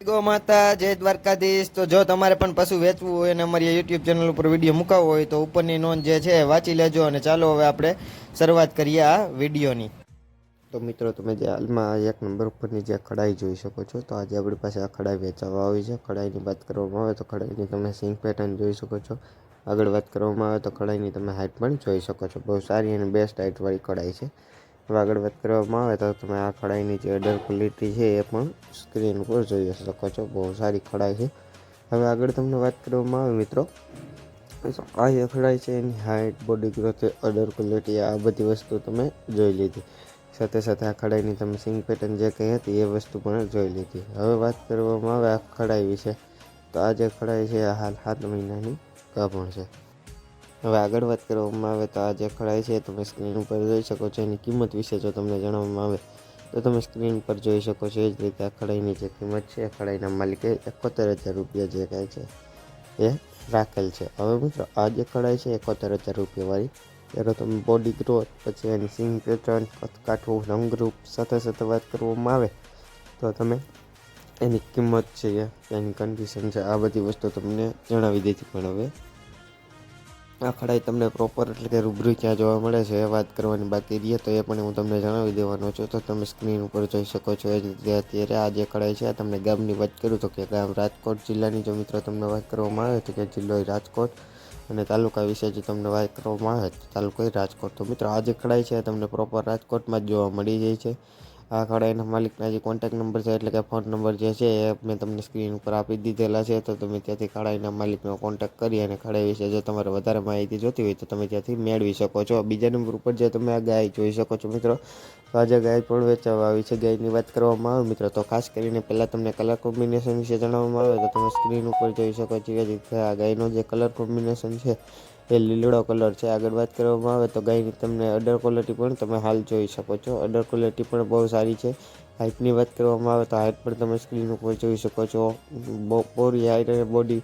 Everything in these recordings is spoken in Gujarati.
ગો માતા, જય દ્વારકાધીશ. તો જો તમારે પણ પશુ વેચવું હોય અને અમારી યુટ્યુબ ચેનલ ઉપર વીડિયો મુકાવવો હોય તો ઉપરની નોંધ જે છે વાંચી લેજો અને ચાલો હવે આપણે શરૂઆત કરીએ આ વિડીયોની તો મિત્રો, તમે જે હાલમાં એક નંબર ઉપરની જે કઢાઈ જોઈ શકો છો, તો આજે આપણી પાસે આ કઢાઈ વેચાવા આવી છે. કઢાઈની વાત કરવામાં આવે તો કઢાઈની તમે સિંગ પેટર્ન જોઈ શકો છો. આગળ વાત કરવામાં આવે તો કઢાઈની તમે હાઇટ પણ જોઈ શકો છો. બહુ સારી અને બેસ્ટ હાઇટવાળી કઢાઈ છે. આગળ વાત કરવામાં આવે તો તમે આ કઢાઈની જે અડર ક્વોલિટી છે એ પણ સ્ક્રીન ઉપર જોઈ શકો છો. બહુ સારી કઢાઈ છે. હવે આગળ તમને વાત કરવામાં આવે મિત્રો આ જે કઢાઈ છે એની height body growth udder quality આ બધી વસ્તુ તમે જોઈ લીધી. સાથે સાથે આ કઢાઈની તમે સિંગ પેટર્ન જે કહી હતી એ વસ્તુ પણ જોઈ લીધી. હવે વાત કરવામાં આવે આ કઢાઈ વિશે, તો આ જે કઢાઈ છે હાલ સાત મહિનાની ગાભણ છે. હવે આગળ વાત કરવામાં આવે તો આ જે ખડાઈ છે તમે સ્ક્રીન ઉપર જોઈ શકો છો. એની કિંમત વિશે જો તમને જણાવવામાં આવે તો તમે સ્ક્રીન પર જોઈ શકો છો. એ જ રીતે આ ખડાઈની જે કિંમત છે ખડાઈના માલિકે એકોતેર હજાર રૂપિયા જે કહે છે, એ રાખેલ છે. હવે મિત્રો, આ જે ખડાઈ છે, એકોતેર હજાર રૂપિયાવાળી ત્યારે તમે બોડી ગ્રોથ પછી એની સિંગ પેટર્ન કાઠું રંગરૂપ સાથે સાથે વાત કરવામાં આવે તો તમે એની કિંમત છે એની કન્ડિશન છે, આ બધી વસ્તુ તમને જણાવી દીધી પણ હવે આ ખડાઈ તમને પ્રોપર એટલે કે રૂબરૂ ક્યાં જોવા મળે છે. એ વાત કરવાની બાકી રહે તો એ પણ હું તમને જણાવી દેવાનો છું. તો તમે સ્ક્રીન ઉપર જોઈ શકો છો એ જ રીતે અત્યારે આ જે કઢાઈ છે તમને ગામની વાત કરું તો કે ગામ રાજકોટ જિલ્લાની જો મિત્રો તમને વાત કરવામાં આવે તો કે જિલ્લો રાજકોટ અને તાલુકા વિશે જો તમને વાત કરવામાં આવે તો તાલુકો રાજકોટ. તો મિત્રો આ જે કઢાઈ છે તમને પ્રોપર રાજકોટમાં જ જોવા મળી જાય છે. આ કઢાઈના માલિકના જે કોન્ટેક નંબર છે, એટલે કે ફોન નંબર જે છે, એ મેં તમને સ્ક્રીન ઉપર આપી દીધેલા છે. તો તમે ત્યાંથી કઢાઈના માલિકનો કોન્ટેક કરી અને કઢાઈ વિશે જો તમારે વધારે માહિતી જોતી હોય તો તમે ત્યાંથી મેળવી શકો છો. બીજા નંબર ઉપર જે તમે આ ગાય જોઈ શકો છો મિત્રો, તો આજે ગાય પણ વેચાવા આવી છે, ગાયની વાત કરવામાં આવે મિત્રો, તો ખાસ કરીને પહેલાં તમને કલર કોમ્બિનેશન વિશે જણાવવામાં આવે તો તમે સ્ક્રીન ઉપર જોઈ શકો છો કે આ ગાયનો જે કલર કોમ્બિનેશન છે એ લીલડો કલર છે. આગળ વાત કરવામાં આવે તો ગાયની તમને અડર ક્વોલિટી પણ તમે હાલ જોઈ શકો છો. અડર ક્વોલિટી પણ બહુ સારી છે. હાઇટની વાત કરવામાં આવે તો હાઇટ પણ તમે સ્ક્રીન ઉપર જોઈ શકો છો. પૂરી હાઇટ અને બોડી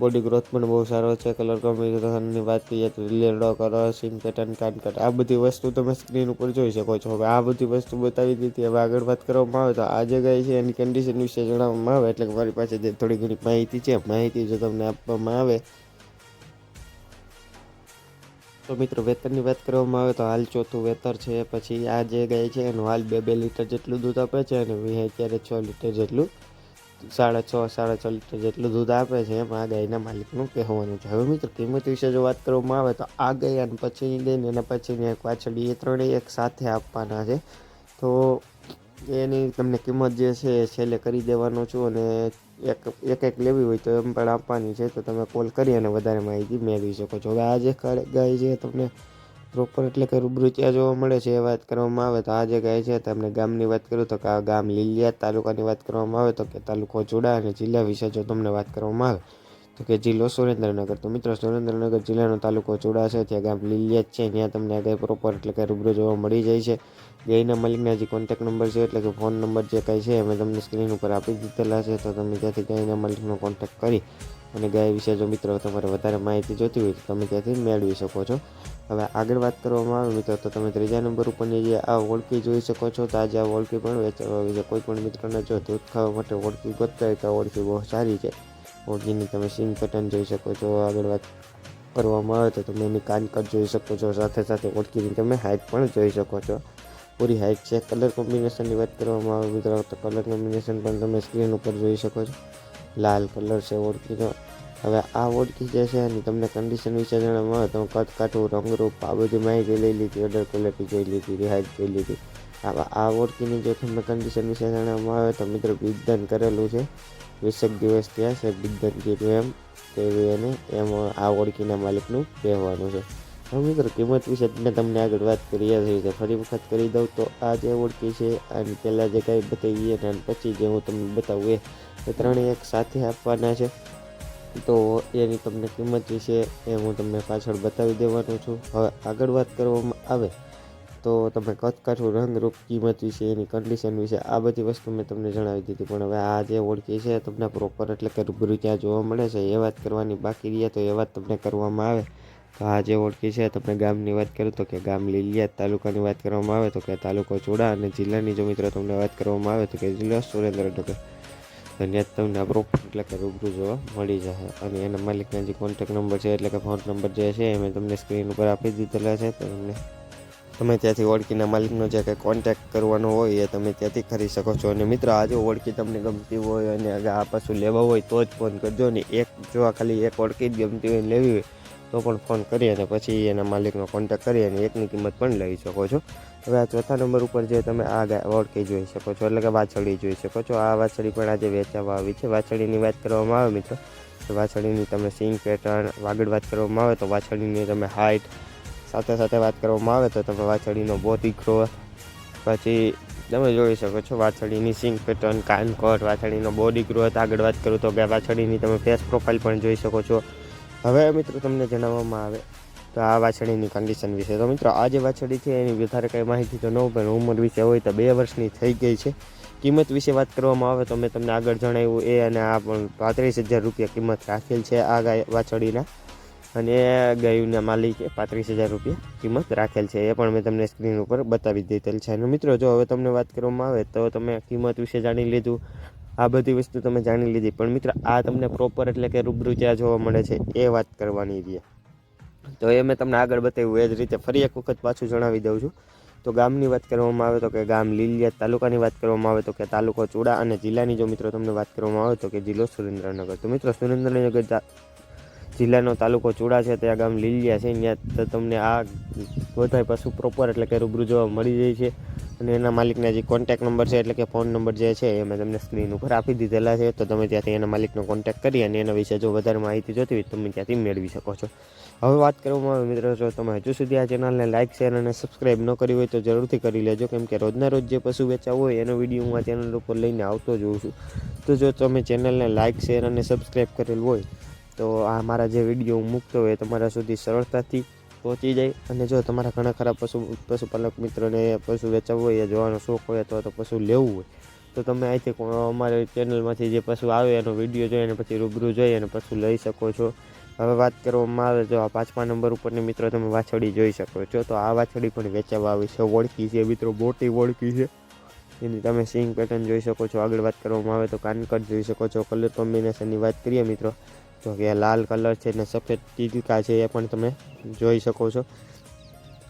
બોડી ગ્રોથ પણ બહુ સારો છે. કલર કોમ્બિનેશનની વાત કરીએ તો લીલડો કલર સિંગ પેટર્ન કાન કટ આ બધી વસ્તુ તમે સ્ક્રીન ઉપર જોઈ શકો છો. હવે આ બધી વસ્તુ બતાવી દીધી. હવે આગળ વાત કરવામાં આવે તો આ જે ગાય છે એની કન્ડિશન વિશે જણાવવામાં આવે. એટલે મારી પાસે જે થોડી ઘણી માહિતી છે, માહિતી જો તમને આપવામાં આવે તો મિત્રો વેતરની વાત કરવામાં આવે તો હાલ ચોથું વેતર છે, પછી આ જે ગાય છે એનું હાલ બે બે લીટર જેટલું દૂધ આપે છે અને વી અત્યારે છ લીટર જેટલું, સાડા છ સાડા છ લીટર જેટલું દૂધ આપે છે એમ આ ગાયના માલિકનું કહેવાનું છે. હવે મિત્રો, કિંમત વિશે જો વાત કરવામાં આવે તો આ ગાય અને પછીની ગાય અને પછીની એક પાછળ એ ત્રણેય એક સાથે આપવાના છે. તો એની તમને કિંમત જે છે એ છેલ્લે કરી દેવાનો છું અને એક એક એક લેવી હોય તો એમ પણ આપવાની છે. તો તમે કોલ કરી અને વધારે માહિતી મેળવી શકો છો. હવે આ જે ગાય છે તમને પ્રોપર એટલે કે રૂબરૂ ત્યાં જોવા મળે છે એ વાત કરવામાં આવે તો આ જે ગાય છે, તમને ગામની વાત કરું તો કે આ ગામ લીલિયા તાલુકાની વાત કરવામાં આવે તો કે તાલુકો જોડા અને જિલ્લા વિશે જો તમને વાત કરવામાં આવે તો કે જિલ્લો સુરેન્દ્રનગર. તો મિત્રો, સુરેન્દ્રનગર જિલ્લાનો તાલુકો ચોડા છે. ત્યાં ગામ લીલિયા છે. ત્યાં તમને આગળ પ્રોપર એટલે કે રૂબરૂ જોવા મળી જાય છે. ગાયના માલિકના જે કોન્ટેક નંબર છે, એટલે કે ફોન નંબર જે કાંઈ છે, અમે તમને સ્ક્રીન ઉપર આપી દીધેલા છે. તો તમે ત્યાંથી ગાયના માલિકનો કોન્ટેક કરી અને ગાય વિશે જો મિત્રો તમારે વધારે માહિતી જોતી હોય, તો તમે ત્યાંથી મેળવી શકો છો. હવે આગળ વાત કરવામાં આવે મિત્રો, તો તમે ત્રીજા નંબર ઉપરની જે આ ઓળખી જોઈ શકો છો. તો આજે આ ઓળખી પણ વેચવા આવી છે કોઈ પણ મિત્રોને જો દૂધ ખાવા માટે ઓળખી ગોતતા હોય તો ઓળખી બહુ સારી છે. ઓળખીની તમે સિંગ પેટર્ન જોઈ શકો છો, આગળ વાત કરવામાં આવે તો તમે એની કાનકટ જોઈ શકો છો, સાથે સાથે ઓળખીની તમે હાઇટ પણ જોઈ શકો છો. પૂરી હાઇટ છે કલર કોમ્બિનેશનની વાત કરવામાં આવે મિત્રો તો કલર કોમ્બિનેશન પણ તમે સ્ક્રીન ઉપર જોઈ શકો છો. લાલ કલર છે ઓળખીનો. હવે આ ઓળખી જે છે એની તમને કન્ડિશન વિશે જણાવવામાં આવે તો કટ કાઠું રંગરૂપ, આ બધી માહિતી લઈ લીધી અડર ક્વોલિટી જોઈ લીધી હાઇટ જોઈ લીધી. આ આ ઓળખીની જો તમને કન્ડિશન વિશે જણાવવામાં આવે તો મિત્રો બીજદાન કરેલું છે. વીસેક દિવસ ત્યાં છે બીજદાન કીધું એમ, તેવી એને એમ આ ઓળખીના માલિકનું કહેવાનું છે. હવે મિત્રો કિંમત વિશે મેં તમને આગળ વાત કરી એ રીતે ફરી વખત કરી દઉં તો આ જે ઓળખી છે અને પહેલાં જે કાંઈ બતાવીએ અને પછી જે હું તમને બતાવું એ ત્રણેય એક સાથે આપવાના છે. તો એની તમને કિંમત વિશે એ હું તમને પાછળ બતાવી દેવાનો છું. હવે આગળ વાત કરવામાં આવે તો તમે કદકાઠું રંગરૂપ કિંમત વિશે, એની કન્ડિશન વિશે આ બધી વસ્તુ મેં તમને જણાવી દીધી. પણ હવે આ જે ઓળખી છે તમને પ્રોપર એટલે કે રૂબરૂ ત્યાં જોવા મળે છે, એ વાત કરવાની બાકી રહે તો એ વાત તમને કરવામાં આવે. તો આ જે ઓળખી છે, તમને ગામની વાત કરું તો કે ગામ લીલિયા તાલુકાની વાત કરવામાં આવે તો કે તાલુકો ચોડા અને જિલ્લાની જો મિત્રો તમને વાત કરવામાં આવે તો કે જિલ્લો સુરેન્દ્રનગર. તો તમને પ્રોપર એટલે કે રૂબરૂ જોવા મળી જશે. અને એના માલિકના જે કોન્ટેક નંબર છે, એટલે કે ફોન નંબર જે છે, એ મેં તમને સ્ક્રીન ઉપર આપી દીધેલા છે, તો તમને તમે ત્યાંથી ઓળખીના માલિકનો જે કંઈ કોન્ટેક કરવાનો હોય એ તમે ત્યાંથી કરી શકો છો. અને મિત્રો, આ જો ઓળખી તમને ગમતી હોય અને આગળ આ પાછું લેવા હોય તો જ ફોન કરજો ને. એક જો આ ખાલી એક ઓળખી જ ગમતી હોય લેવી હોય તો પણ ફોન કરી અને પછી એના માલિકનો કોન્ટેક કરી અને એકની કિંમત પણ લઈ શકો છો. હવે આ ચોથા નંબર ઉપર જે તમે આ ઓળખી જોઈ શકો છો. એટલે કે વાછળી જોઈ શકો છો. આ વાછળી પણ આજે વેચાવા આવી છે. વાછળીની વાત કરવામાં આવે મિત્રો, તો વાછળીની તમે સિંગ, પેટર્ન, વાગડ વાત કરવામાં આવે તો વાછળીની તમે હાઇટ સાથે સાથે વાત કરવામાં આવે તો તમે વાછડીનો બોડી ગ્રોથ પછી તમે જોઈ શકો છો વાછડીની સિંગ પેટર્ન, કાન કટ વાછડીનો બોડી ગ્રોથ આગળ વાત કરું તો કે વાછડીની તમે ફેસ પ્રોફાઇલ પણ જોઈ શકો છો. હવે મિત્રો તમને જણાવવામાં આવે તો આ વાછડીની કન્ડિશન વિશે. તો મિત્રો, આ જે વાછડી છે એની વધારે કંઈ માહિતી તો ન પણ ઉંમર વિશે હોય તો બે વર્ષની થઈ ગઈ છે. કિંમત વિશે વાત કરવામાં આવે તો મેં તમને આગળ જણાવ્યું એ અને આ પણ પાંત્રીસ હજાર રૂપિયા કિંમત રાખેલ છે આ ગાય વાછડીના અને ગાયુંના માલિકે પાંત્રીસ હજાર રૂપિયા કિંમત રાખેલ છે. એ પણ મેં તમને સ્ક્રીન ઉપર બતાવી દીધેલ છે. અને મિત્રો, જો હવે તમને વાત કરવામાં આવે તો તમે કિંમત વિશે જાણી લીધું. આ બધી વસ્તુ તમે જાણી લીધી. પણ મિત્ર, આ તમને પ્રોપર એટલે કે રૂબરૂ જ્યાં જોવા મળે છે, એ વાત કરવાની રહી તો એ મેં તમને આગળ બતાવ્યું. એ જ રીતે ફરી એક વખત પાછું જણાવી દઉં છું. તો ગામની વાત કરવામાં આવે તો કે ગામ લીલિયા તાલુકાની વાત કરવામાં આવે તો કે તાલુકો ચૂડા અને જિલ્લાની જો મિત્રો તમને વાત કરવામાં આવે તો કે જિલ્લો સુરેન્દ્રનગર. તો મિત્રો, સુરેન્દ્રનગર જિલ્લાનો તાલુકો ચૂડા છે, ત્યાં ગામ લીલિયા છે. ત્યાં તમને આ બધાય પશુ પ્રોપર એટલે કે રૂબરૂ જોવા મળી જાય છે. અને એના માલિકના જે કોન્ટેક નંબર છે, એટલે કે ફોન નંબર જે છે એ મેં તમને સ્ક્રીન ઉપર આપી દીધેલા છે. તો તમે ત્યાંથી એના માલિકનો કોન્ટેક કરી અને એના વિશે જો વધારે માહિતી જોતી હોય તમે ત્યાંથી મેળવી શકો છો. હવે વાત કરવામાં આવે મિત્રો, જો તમે હજુ સુધી આ ચેનલને લાઇક શેર અને સબસ્ક્રાઇબ ન કરી હોય તો જરૂરથી કરી લેજો. કેમ કે રોજના રોજ જે પશુ વેચાવ હોય, એનો વીડિયો હું આ ચેનલ ઉપર લઈને આવતો જોઉં છું. તો જો તમે ચેનલને લાઇક શેર અને સબસ્ક્રાઇબ કરેલ હોય તો આ મારા જે વીડિયો હું મૂકતો હોય તમારા સુધી સરળતાથી પહોંચી જાય. અને જો તમારા ઘણા ખરા પશુ, પશુપાલક મિત્રોને પશુ વેચાવવું હોય જોવાનો શોખ હોય, અથવા તો પશુ લેવું હોય, તો તમે અહીંથી અમારી ચેનલમાંથી જે પશુ આવે એનો વીડિયો જોઈ અને પછી રૂબરૂ જોઈ અને પશુ લઈ શકો છો. હવે વાત કરવામાં આવે તો આ પાંચમા નંબર ઉપરની મિત્રો તમે વાછડી જોઈ શકો છો. તો આ વાછડી પણ વેચાવા આવી છે. ઓળખી છે મિત્રો, મોટી ઓળખી છે. એની તમે સિંગ પેટર્ન જોઈ શકો છો. આગળ વાત કરવામાં આવે તો કાનકટ જોઈ શકો છો. કલર કોમ્બિનેશનની વાત કરીએ મિત્રો તો કે લાલ કલર છે ને સફેદ ટીલકા છે એ પણ તમે જોઈ શકો છો.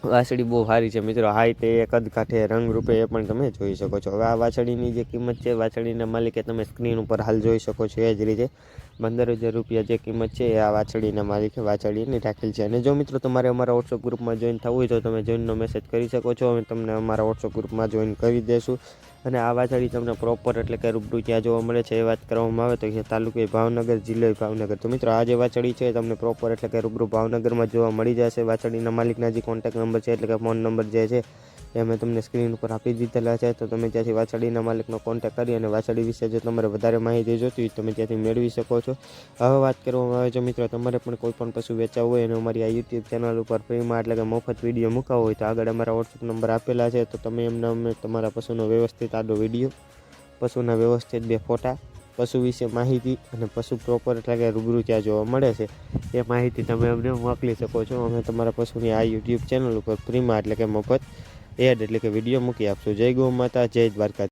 વાછડી બહુ સારી છે મિત્રો. હાઈટ એ કદ કાંઠે, રંગ રૂપે એ પણ તમે જોઈ શકો છો. હવે આ વાછડીની જે કિંમત છે, વાછડીના માલિકે તમે સ્ક્રીન ઉપર હાલ જોઈ શકો છો એ જ રીતે. પંદર હજાર રૂપિયા જે કિંમત છે એ આ વાછડીના માલિકે વાછડીની રાખેલ છે. અને જો મિત્રો તમારે અમારા વોટ્સઅપ ગ્રુપમાં જોઈન થવું હોય તો તમે જોઈનનો મેસેજ કરી શકો છો. અમે તમને અમારા વોટ્સઅપ ગ્રુપમાં જોઈન કરી દઈશું અને આ વાછળી તમને પ્રોપર એટલે કે રૂબરૂ ક્યાં જોવા મળે છે એ વાત કરવામાં આવે તો કે તાલુકે ભાવનગર, જિલ્લો ભાવનગર. તો મિત્રો, આ જે વાછડી છે તમને પ્રોપર એટલે કે રૂબરૂ ભાવનગરમાં જોવા મળી જશે. વાછડીના માલિકના જે કોન્ટેક નંબર છે એટલે કે ફોન નંબર જે છે એ અમે તમને સ્ક્રીન ઉપર આપી દીધેલા છે. તો તમે ત્યાંથી વાછડીના માલિકનો કોન્ટેક કરી અને વાછડી વિશે જો તમારે વધારે માહિતી જોતી હોય તમે ત્યાંથી મેળવી શકો છો. હવે વાત કરવામાં આવે છે મિત્રો તમારે પણ કોઈ પણ પશુ વેચાવું હોય અને અમારી આ યુટ્યુબ ચેનલ ઉપર ફ્રીમાં એટલે કે મફત વીડિયો મૂકાવો હોય તો આગળ અમારા વોટ્સઅપ નંબર આપેલા છે. તો તમે એમને અમે તમારા પશુનો વ્યવસ્થિત આડો વીડિયો, પશુના વ્યવસ્થિત બે ફોટા, પશુ વિશે માહિતી અને પશુ પ્રોપર એટલે કે રૂબરૂ ત્યાં જોવા મળે છે. એ માહિતી તમે અમને મોકલી શકો છો. અમે તમારા પશુની આ યુટ્યુબ ચેનલ ઉપર ફ્રીમાં એટલે કે મફત એડ એટલે કે વીડિયો મૂકી આપશું. જય ગૌ માતા જય દ્વારકા